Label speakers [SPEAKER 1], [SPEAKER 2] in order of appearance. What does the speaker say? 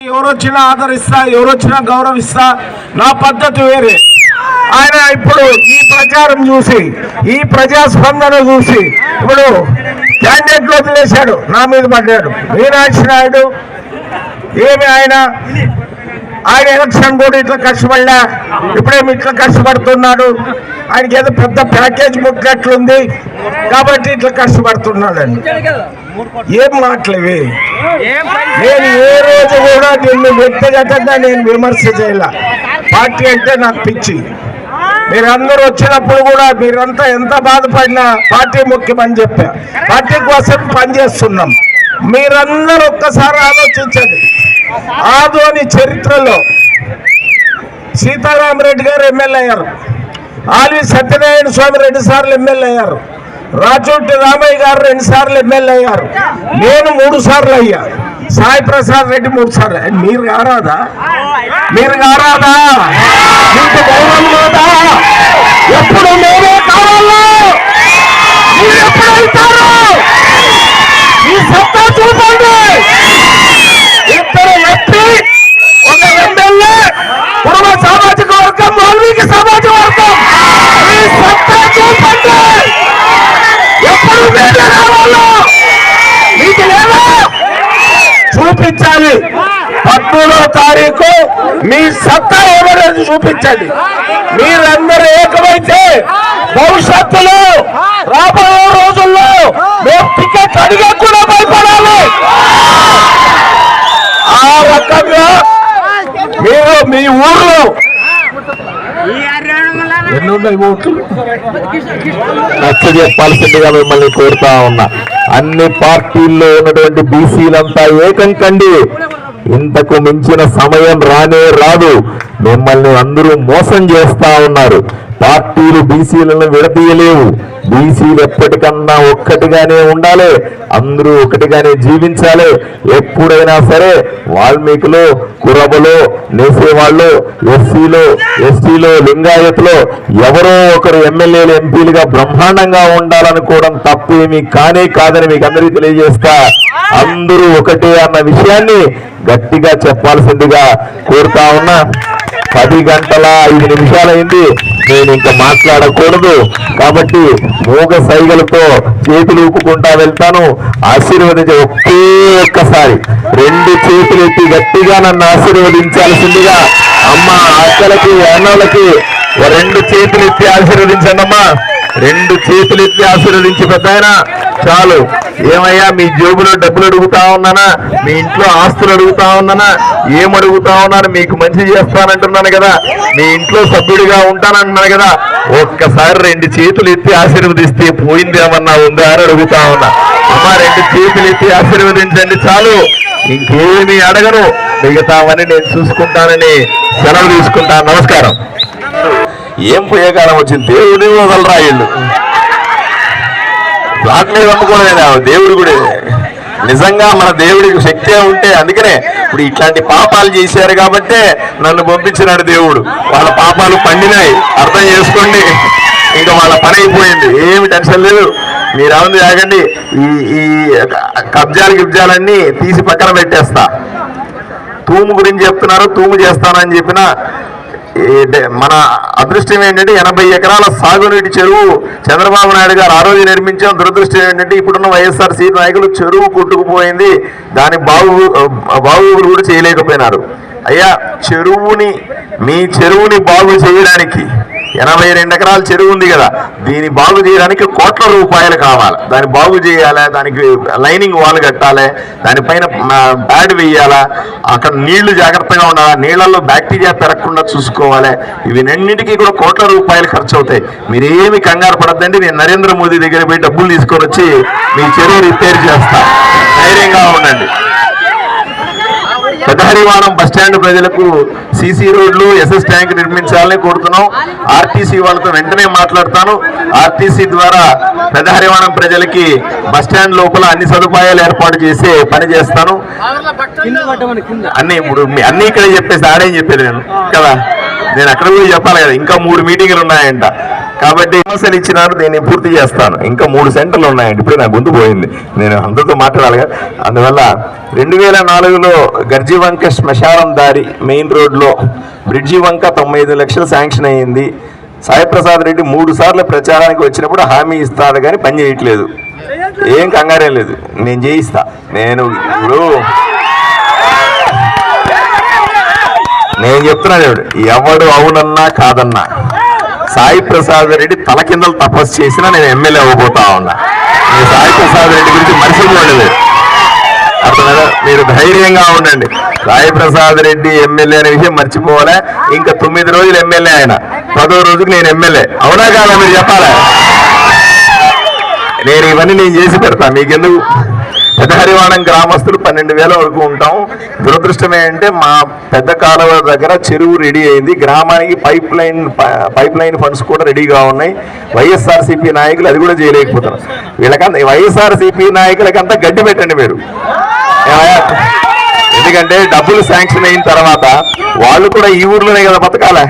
[SPEAKER 1] ఎవరొచ్చినా ఆదరిస్తా ఎవరొచ్చినా గౌరవిస్తా నా పద్ధతి వేరే. ఆయన ఇప్పుడు ఈ ప్రచారం చూసి ఈ ప్రజాస్పందన చూసి ఇప్పుడు క్యాండిడేట్లు వదిలేశాడు నా మీద పడ్డాడు. మీనాక్షి నాయుడు ఏమి ఆయన? ఆయన ఎలక్షన్ కూడా ఇట్లా కష్టపడలే ఇప్పుడేమి ఇట్లా కష్టపడుతున్నాడు. ఆయనకి ఏదో పెద్ద ప్యాకేజ్ ముట్టినట్లుంది కాబట్టి ఇట్లా కష్టపడుతున్నాడండి. ఏం మాటలేవి నేను ఏ రోజు కూడా నిన్ను వ్యక్తిగతంగా నేను విమర్శ చేయాల. పార్టీ అంటే నాకు పిచ్చి. మీరందరూ వచ్చినప్పుడు కూడా మీరంతా ఎంత బాధపడినా పార్టీ ముఖ్యమని చెప్పా. పార్టీ కోసం పనిచేస్తున్నాం మీరందరూ ఒక్కసారి ఆలోచించండి. ఆదోని చరిత్రలో సీతారామరెడ్డి గారు ఎమ్మెల్యే అయ్యారు. ఆల్వి సత్యనారాయణ స్వామి రెండు సార్లు ఎమ్మెల్యే అయ్యారు. రాచోటి రామయ్య గారు రెండు సార్లు ఎమ్మెల్యే అయ్యారు. నేను మూడు సార్లు అయ్యా. సాయి ప్రసాద్ రెడ్డి మూడు సార్లు. మీరు కారాదా? మీరు కారాదా? మీకు గౌరవం ఎప్పుడు మేమే కావాలా మీరు ఎప్పుడు వెళ్తారు ఈ సత్తా చూపండి ఇద్దరు ఎంపీ ఒక ఎమ్మెల్యే కుటుంబ సామాజిక వర్గం వాల్మీకి సామాజిక వర్గం ఈ సత్తా చూపండి ఎప్పుడు మేమే రావాలో మీకు లేదా చూపించాలి. పద్మూడవ తారీఖు మీ సత్తా ఎవరని చూపించండి. మీరందరూ ఏకమైతే భవిష్యత్తులో రాబోయే రోజుల్లో మేము టికెట్ అడిగా కూడా భయపడాలి. ఆ రకంగా మీరు మీ ఊర్లో ఉన్నాయి ఓట్లు.
[SPEAKER 2] నచ్చ చెప్పాల్సిందిగా మిమ్మల్ని కోరుతా ఉన్నా. అన్ని పార్టీల్లో ఉన్నటువంటి బీసీలంతా ఏకం కండి. ఇంతకు మించిన సమయం రానే రాదు. మిమ్మల్ని అందరూ మోసం చేస్తా ఉన్నారు. పార్టీలు బీసీలను విడతీయలేవు బీసీలు ఎప్పటికన్నా ఒక్కటిగానే ఉండాలి. అందరూ ఒకటిగానే జీవించాలి. ఎప్పుడైనా సరే వాల్మీకిలో కురబలో నేసేవాళ్ళు ఎస్సీలో ఎస్టీలో లింగాయత్లో ఎవరో ఒకరు ఎమ్మెల్యేలు ఎంపీలుగా బ్రహ్మాండంగా ఉండాలనుకోవడం తప్పేమీ కానే కాదని మీకు అందరికీ తెలియజేస్తా. అందరూ ఒకటే అన్న విషయాన్ని గట్టిగా చెప్పాల్సిందిగా కోరుతా ఉన్నా. పది గంటల ఐదు నిమిషాలైంది. నేను ఇంకా మాట్లాడకూడదు. కాబట్టి మూగ సైగలతో చేతులు ఊపుకుంటా వెళ్తాను. ఆశీర్వదించే ఒకే ఒక్కసారి. రెండు చేతులు ఎత్తి గట్టిగా నన్ను ఆశీర్వదించాల్సిందిగా. అమ్మ అక్కలకి అన్నలకి రెండు చేతులు ఎత్తి ఆశీర్వదించండి అమ్మా రెండు చేతులు ఎత్తి ఆశీర్వదించి పెద్ద చాలు. ఏమయ్యా మీ జేబులో డబ్బులు అడుగుతా ఉన్నానా? మీ ఇంట్లో ఆస్తులు అడుగుతా ఉన్నానా? ఏం అడుగుతా ఉన్నాను? మీకు మంచి చేస్తానంటున్నాను కదా. మీ ఇంట్లో సభ్యుడిగా ఉంటానంటున్నాను కదా. ఒక్కసారి రెండు చేతులు ఎత్తి ఆశీర్వదిస్తే పోయింది ఏమన్నా ఉందా అని అడుగుతా ఉన్నా. అమ్మ రెండు చేతులు ఎత్తి ఆశీర్వదించండి చాలు. ఇంకేమీ అడగను. మిగతావన్నీ నేను చూసుకుంటానని సెలవు తీసుకుంటాను నమస్కారం. ఏం పోయే కాలం వచ్చింది? దేవుడి వదలరా వీళ్ళు ప్లాట్ మీద దేవుడు కూడా. నిజంగా మన దేవుడికి శక్తి ఉంటే అందుకనే ఇప్పుడు ఇట్లాంటి పాపాలు చేశారు కాబట్టే నన్ను పంపించినాడు దేవుడు. వాళ్ళ పాపాలు పండినాయి. అర్థం చేసుకోండి. ఇంకా వాళ్ళ పని అయిపోయింది. ఏమి టెన్షన్ లేదు. మీరు అవును ఆగండి. ఈ ఈ కబ్జాలు గిబ్జాలన్నీ తీసి పక్కన పెట్టేస్తా. తూము గురించి చెప్తున్నారు. తూము చేస్తానని చెప్పిన మన అదృష్టం ఏంటంటే ఎనభై ఎకరాల సాగునీటి చెరువు చంద్రబాబు నాయుడు గారు ఆ రోజు నిర్మించాం దురదృష్టం ఏంటంటే ఇప్పుడున్న వైఎస్ఆర్సీ నాయకులు చెరువు కొట్టుకుపోయింది. దాని బాగు బాగు కూడా చేయలేకపోయినారు. అయ్యా చెరువుని మీ చెరువుని బాగు చేయడానికి ఎనభై రెండు ఎకరాల చెరువు ఉంది కదా దీన్ని బాగు చేయడానికి కోట్ల రూపాయలు కావాలి. దాన్ని బాగు చేయాలి దానికి లైనింగ్ వాల్ కట్టాలి దానిపైన ప్యాడ్ వేయాలా అక్కడ నీళ్ళు జాగ్రత్తగా ఉండాలి నీళ్ళలో బ్యాక్టీరియా పెరగకుండా చూసుకోవాలి ఇవన్నింటికి కూడా కోట్ల రూపాయలు ఖర్చు అవుతాయి మీరేమి కంగారు పడద్దండి నేను నరేంద్ర మోదీ దగ్గర పోయి డబ్బులు తీసుకొని వచ్చి మీ చెరువు రిపేర్ చేస్తా. ధైర్యంగా ఉండండి. పెదహరివాణం బస్ స్టాండ్ ప్రజలకు సీసీ రోడ్లు ఎస్ఎస్ ట్యాంక్ నిర్మించాలని కోరుతున్నాం. ఆర్టీసీ వాళ్ళతో వెంటనే మాట్లాడతాను. ఆర్టీసీ ద్వారా పెదహరివాణం ప్రజలకి బస్ స్టాండ్ లోపల అన్ని సదుపాయాలు ఏర్పాటు చేసే పని చేస్తాను. అన్ని ఇప్పుడు మీ- అన్ని ఇక్కడ చెప్పేసి ఆడేం చెప్పేది నేను? కదా? నేను అక్కడ కూడా చెప్పాలి కదా. ఇంకా మూడు మీటింగ్లు ఉన్నాయంట. కాబట్టి సమస్యలు ఇచ్చినారు దీన్ని పూర్తి చేస్తాను. ఇంకా మూడు సెంటర్లు ఉన్నాయండి. ఇప్పుడే నా గొంతు పోయింది. నేను అందరితో మాట్లాడాలి కదా. అందువల్ల రెండు వేల నాలుగులో గర్జీవంక శ్మశానం దారి మెయిన్ రోడ్లో బ్రిడ్జి వంక తొంభై ఐదు లక్షలు శాంక్షన్ అయ్యింది. సాయిప్రసాద్ రెడ్డి మూడు సార్లు ప్రచారానికి వచ్చినప్పుడు హామీ ఇస్తాడు కానీ పని చేయట్లేదు. ఏం కంగారే లేదు. నేను చేయిస్తా. నేను ఇప్పుడు నేను చెప్తున్నా ఎవడు ఎవడు అవునన్నా కాదన్నా. సాయి ప్రసాద్ రెడ్డి తల కిందలు తపస్సు చేసినా నేను ఎమ్మెల్యే అవ్వబోతా ఉన్నా. నేను సాయి ప్రసాద్ రెడ్డి గురించి మర్చిపోలేదు అర్థమైనా మీరు ధైర్యంగా ఉండండి. సాయి ప్రసాద్ రెడ్డి ఎమ్మెల్యే అనే విషయం మర్చిపోవాలా? ఇంకా తొమ్మిది రోజులు ఎమ్మెల్యే ఆయన. పదో రోజుకి నేను ఎమ్మెల్యే. అవునా కాదా? మీరు చెప్పాలా? నేను ఇవన్నీ నేను చేసి పెడతా. మీకెందుకు? పెద్ద గ్రామస్తులు పన్నెండు వేల వరకు ఉంటాం. దురదృష్టం ఏంటంటే మా పెద్ద కాలువ దగ్గర చెరువు రెడీ అయింది. గ్రామానికి pipe line pipe line funds కూడా రెడీగా ఉన్నాయి. వైఎస్ఆర్సీపీ నాయకులు అది కూడా చేయలేకపోతున్నారు. వీళ్ళకంతా వైఎస్ఆర్సీపీ నాయకులకంతా గడ్డి పెట్టండి మీరు. ఎందుకంటే డబ్బులు శాంక్షన్ అయిన తర్వాత వాళ్ళు కూడా ఈ ఊర్లోనే కదా బతకాలే?